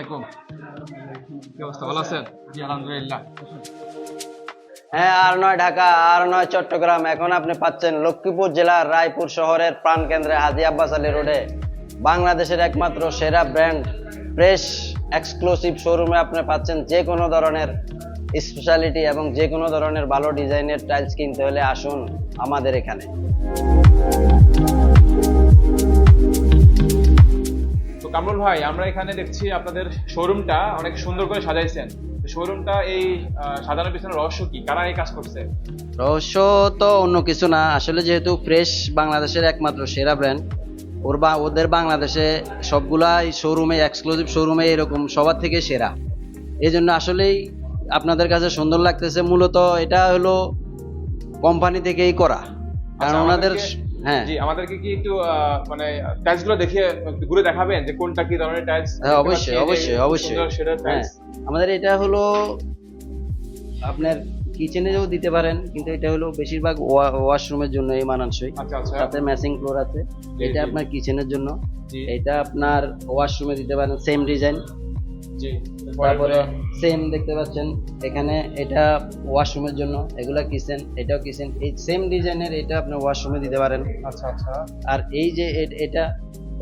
আলাইকুম। হ্যাঁ আর ঢাকা, আর চট্টগ্রাম। এখন আপনি পাচ্ছেন লক্ষ্মীপুর জেলার রায়পুর শহরের প্রাণকেন্দ্রে হাজি আব্বাস আলী রোডে। বাংলাদেশের একমাত্র সেরা ব্র্যান্ড, ফ্রেশ, এক্সক্লুসিভ শোরুমে আপনি পাচ্ছেন যে কোনো ধরনের স্পেশালিটি এবং যে কোনো ধরনের ভালো ডিজাইনের টাইলস কিনতে হলে আসুন আমাদের এখানে। কামরুল ভাই আমরা এখানে দেখছি আপনাদের শোরুমটা অনেক সুন্দর করে সাজাইছেন। শোরুমটা এই সাজানোর পিছনে রহস্য কি? কারা এই কাজ করছে? রহস্য তো অন্য কিছু না। আসলে যেহেতু ফ্রেশ বাংলাদেশের একমাত্র সেরা ব্র্যান্ড ওর বা ওদের বাংলাদেশে সবগুলাই শোরুমে এক্সক্লুসিভ শোরুমে এরকম সবার থেকে সেরা। এই জন্য আসলেই আপনাদের কাছে সুন্দর লাগতেছে। মূলত এটা হলো কোম্পানি থেকেই করা। কারণ আচ্ছা, ওনাদের হ্যাঁ। জি আমাদেরকে কি একটু মানে টাইলসগুলো দেখিয়ে ঘুরে দেখাবেন যে কোনটা কি ধরনের টাইলস হ্যাঁ অবশ্যই অবশ্যই অবশ্যই। সেটা হ্যাঁ টাইলস আমাদের এটা হলো আপনার কিচেনেও দিতে পারেন কিন্তু এটা হলো বেশিরভাগ ওয়াশরুমের জন্য এই মানানসই। আচ্ছা আচ্ছা। সাথে ম্যাচিং ফ্লোর আছে। এটা আপনার কিচেনের জন্য। এটা আপনার ওয়াশরুমে দিতে পারেন সেম ডিজাইন তারপরে সেম দেখতে পাচ্ছেন এখানে এটা ওয়াশরুমের জন্য এগুলা কিচেন এটাও কিচেন এই সেম ডিজাইনের এটা আপনি ওয়াশরুমে দিতে পারেন। আচ্ছা আচ্ছা। আর এই যে এটা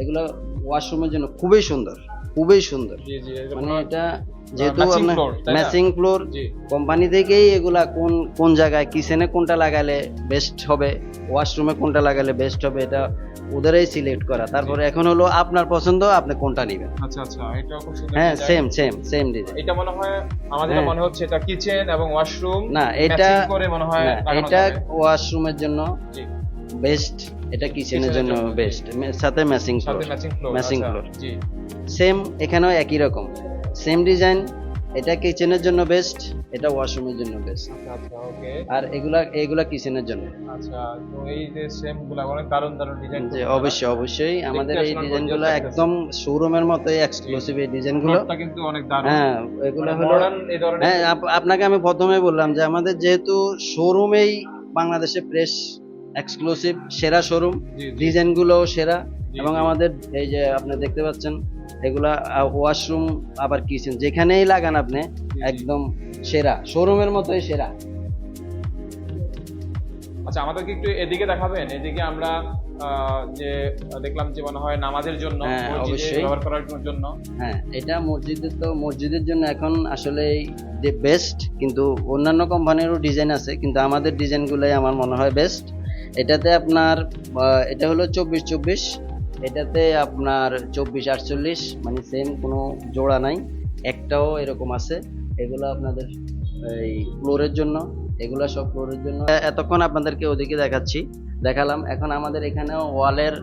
এগুলো ওয়াশরুমের জন্য খুবই সুন্দর খুবই সুন্দর। মানে এটা যেহেতু আপনার? ম্যাচিং ফ্লোর কোম্পানি থেকেই এগুলা কোন কোন জায়গায় কিচেনে কোনটা লাগালে বেস্ট হবে ওয়াশরুমে কোনটা লাগালে বেস্ট হবে এটা ওদেরই সিলেক্ট করা। তারপরে এখন হলো আপনার পছন্দ আপনি কোনটা নেবেন? আচ্ছা আচ্ছা এটা খুব সুন্দর হ্যাঁ। সেম সেম সেম ডিজাইন এটা মনে হয় আমাদের হ্যাঁ। মনে হচ্ছে এটা কিচেন এবং ওয়াশরুম না এটা করে মনে হয় এটা ওয়াশরুমের জন্য জি। বেস্ট এটা কিচেনের জন্য বেস্ট সাথে ম্যাচিং সাথে floor matching floor matching floor জি। সেম এখানেও একই রকম। সেম ডিজাইন এটা কিচেনের জন্য বেস্ট এটা ওয়াশরুমের জন্য বেস্ট আচ্ছা আচ্ছা ওকে আর এগুলা এগুলা কিচেনের জন্য। আচ্ছা তো এই যে গুলা অনেক দারুণ দারুণ ডিজাইন যে অবশ্যই অবশ্যই। আমাদের এই ডিজাইনগুলো gorgeous একদম শোরুমের মতোই এক্সক্লুসিভ এই ডিজাইনগুলো কিন্তু অনেক দারুণ। হ্যাঁ এগুলো হলো এই ধরনের হ্যাঁ আপনাকে আমি প্রথমে বললাম যে আমাদের যেহেতু শোরুমেই বাংলাদেশে প্রেস এক্সক্লুসিভ সেরা শোরুম জি, জি। ডিজাইনগুলোও সেরা। এবং আমাদের এই যে আপনি দেখতে পাচ্ছেন এগুলা ওয়াশরুম আবার কিচেন যেখানেই লাগান আপনি একদম সেরা শোরুমের মতোই সেরা। আচ্ছা আমাদেরকে একটু এদিকে দেখাবেন এদিকে আমরা যে দেখলাম যে মনে হয় নামাজের জন্য হ্যাঁ, অবশ্যই। ব্যবহার করার জন্য। হ্যাঁ এটা মসজিদের তো মসজিদের জন্য এখন আসলে যে বেস্ট কিন্তু অন্যান্য কোম্পানিরও ডিজাইন আছে কিন্তু আমাদের ডিজাইনগুলোই আমার মনে হয় বেস্ট এটাতে আপনার এটা হলো চব্বিশ চব্বিশ এটাতে আপনার চব্বিশ আটচল্লিশ মানে সেম কোনো জোড়া নাই। একটাও এরকম আছে। এগুলো আপনাদের এই ফ্লোরের জন্য এগুলো সব ফ্লোরের জন্য। এতক্ষণ আপনাদেরকে ওদিকে দেখাচ্ছি দেখালাম। এখন আমাদের এখানেও ওয়ালের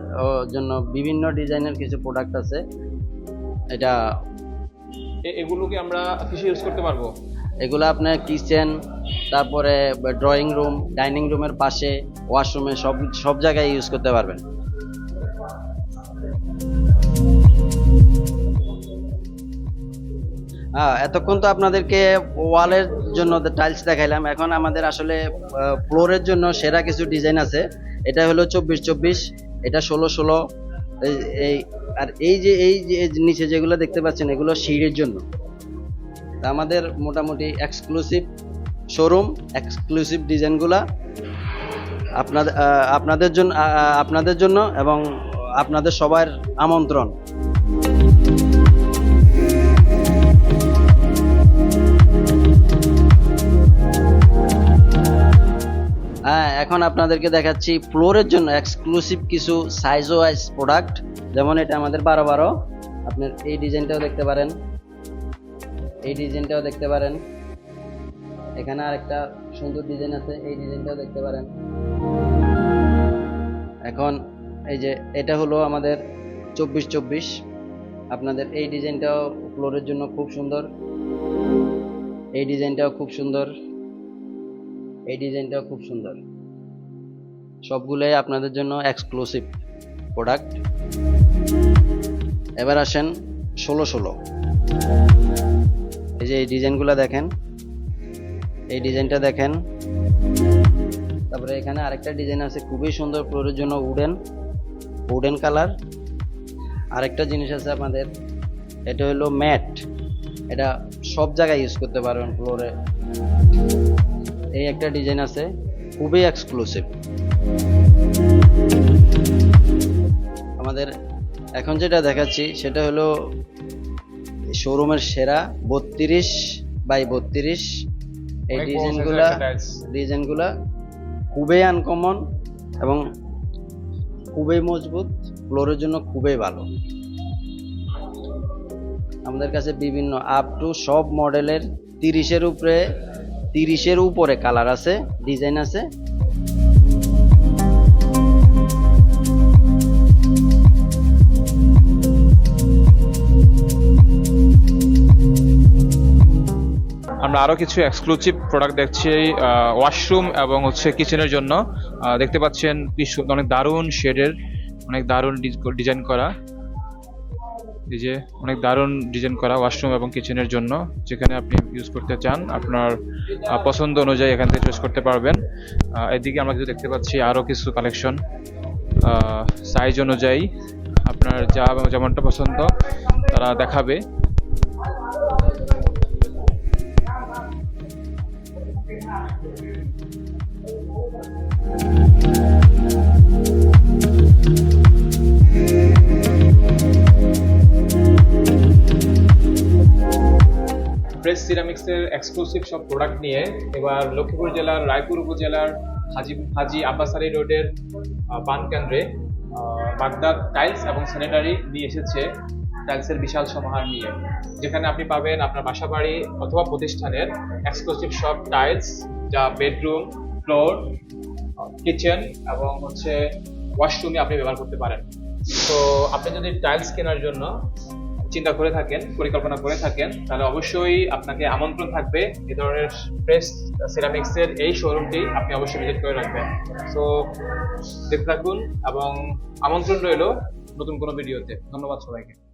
জন্য বিভিন্ন ডিজাইনের কিছু প্রোডাক্ট আছে। এটা এগুলোকে আমরা কিসে ইউজ করতে পারব? এগুলো আপনার কিচেন তারপরে ড্রয়িং রুম ডাইনিং রুমের পাশে ওয়াশরুমে সব সব জায়গায় ইউজ করতে পারবেন। হ্যাঁ এতক্ষণ তো আপনাদেরকে ওয়ালের জন্য টাইলস দেখাইলাম। এখন আমাদের আসলে ফ্লোরের জন্য সেরা কিছু ডিজাইন আছে। এটা হলো চব্বিশ চব্বিশ, এটা ষোলো ষোলো। এই- আর এই যে এই যে নিচে যেগুলো দেখতে পাচ্ছেন, এগুলো সিঁড়ির জন্য। আমাদের মোটামুটি এক্সক্লুসিভ শোরুম এক্সক্লুসিভ ডিজাইনগুলা আপনাদের আপনাদের জন্য আপনাদের জন্য এবং আপনাদের সবার আমন্ত্রণ। হ্যাঁ এখন আপনাদেরকে দেখাচ্ছি ফ্লোরের জন্য এক্সক্লুসিভ কিছু সাইজ ওয়াইজ প্রোডাক্ট যেমন এটা আমাদের বারো বারো। আপনার এই ডিজাইনটাও দেখতে পারেন। এই ডিজাইনটাও দেখতে পারেন। এখানে আরেকটা সুন্দর ডিজাইন আছে, এই ডিজাইনটাও দেখতে পারেন। এখন এই যে এটা হলো আমাদের চব্বিশ চব্বিশ। আপনাদের এই ডিজাইনটাও ফ্লোরের জন্য খুব সুন্দর। এই ডিজাইনটাও খুব সুন্দর। এই ডিজাইনটাও খুব সুন্দর। সবগুলোই আপনাদের জন্য এক্সক্লুসিভ প্রোডাক্ট এবার আসেন ষোলো ষোলো। এই যে এই ডিজাইনগুলো দেখেন, এই ডিজাইনটা দেখেন। তারপরে এখানে আরেকটা ডিজাইন আছে, খুবই সুন্দর ফ্লোরের জন্য উডেন উডেন কালার আরেকটা জিনিস আছে আমাদের এটা হলো ম্যাট। এটা সব জায়গায় ইউজ করতে পারবেন ফ্লোরে এই একটা ডিজাইন আছে খুবই এক্সক্লুসিভ আমাদের এখন যেটা দেখাচ্ছি সেটা হলো শোরুমের সেরা বত্রিশ বাই বত্রিশ। এই ডিজাইনগুলা ডিজাইনগুলা খুবই আনকমন এবং খুবই মজবুত ফ্লোরের জন্য খুবই ভালো। আমাদের কাছে বিভিন্ন আপ টু সব মডেলের তিরিশের উপরে তিরিশের উপরে কালার আছে, ডিজাইন আছে। আমরা আরও কিছু এক্সক্লুসিভ প্রোডাক্ট দেখছি ওয়াশরুম এবং হচ্ছে কিচেনের জন্য। দেখতে পাচ্ছেন অনেক দারুণ শেডের অনেক দারুণ ডিজাইন করা। এই যে অনেক দারুণ ডিজাইন করা ওয়াশরুম এবং কিচেনের জন্য, যেখানে আপনি ইউজ করতে চান, আপনার পছন্দ অনুযায়ী এখান থেকে চুজ করতে পারবেন। এদিকে আমরা কিছু দেখতে পাচ্ছি আরও কিছু কালেকশন সাইজ অনুযায়ী আপনার যা যেমনটা পছন্দ, তারা দেখাবে। প্রেস সিরামিক্সের এক্সক্লুসিভ সব প্রোডাক্ট নিয়ে এবার লক্ষ্মীপুর জেলার রায়পুর উপজেলার হাজি হাজি আব্বাসারি রোডের আহ, পান কেন্দ্রে আহ, বাগদাদ টাইলস এবং স্যানিটারি নিয়ে এসেছে টাইলসের বিশাল সমাহার নিয়ে। যেখানে আপনি পাবেন আপনার বাসাবাড়ি অথবা প্রতিষ্ঠানের এক্সক্লুসিভ সব টাইলস যা বেডরুম ফ্লোর কিচেন এবং হচ্ছে ওয়াশরুমে আপনি ব্যবহার করতে পারেন। তো আপনি যদি টাইলস কেনার জন্য চিন্তা করে থাকেন, পরিকল্পনা করে থাকেন, তাহলে অবশ্যই আপনাকে আমন্ত্রণ থাকবে। এ ধরনের ফ্রেশ সিরামিক্সের এই শোরুমটি আপনি অবশ্যই ভিজিট করে রাখবেন। সো দেখতে থাকুন এবং আমন্ত্রণ রইল নতুন কোনো ভিডিওতে ধন্যবাদ সবাইকে।